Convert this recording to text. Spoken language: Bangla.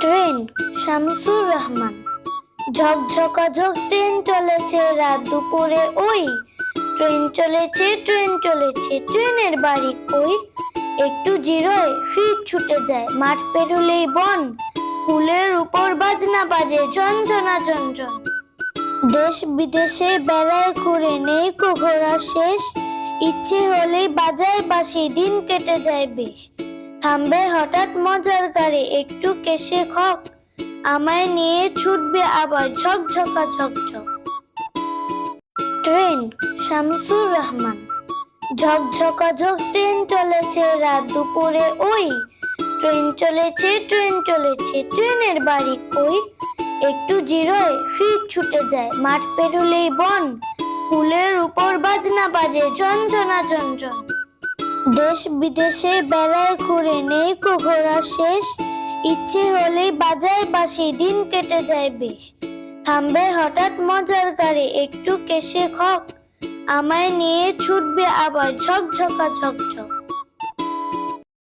ট্রেন, শামসুর রহমান। ঝকঝকা ঝক, ট্রেন চলেছে রাত দুপুরে, ওই। ট্রেন চলেছে ট্রেন চলেছে, ট্রেনের বাড়ি কই? একটু জিরোয়, ফির ছুটে যায়, মাঠ পেরুলেই বন। ফুলের উপর বাজনা বাজে, ঝনঝনা ঝনঝন। দেশ বিদেশে বেড়ায় ঘুরে, নেই ঘোরা শেষ। ইচ্ছে হলেই বাজায় বাসি দিন কেটে যায় বেশ থামবে হঠাৎ মজার গাড়ি, একটু কেশে খক। আমায় নিয়ে ছুটবে আবার ঝকঝকা ঝকঝক ট্রেন, শামসুর রহমান। ঝকঝকা ঝক ট্রেন চলেছে রাত দুপুরে, ওই। ট্রেন চলেছে ট্রেন চলেছে, ট্রেনের বাড়ি কই? একটু জিরোয় ফির ছুটে যায়, মাঠ পেরুলেই বন। ফুলের উপর বাজনা বাজে, ঝনঝনা ঝনঝন। দেশ বিদেশে বেড়ায় ঘুরে নেই কোহরা শেষ। ইচ্ছে হলে বাজায় বাসি দিন কেটে যায় বেশ থামবে হঠাৎ মজার গাড়ি, একটু কেশে খক আমায় নিয়ে ছুটবে আবার ঝকঝকা ঝকঝক।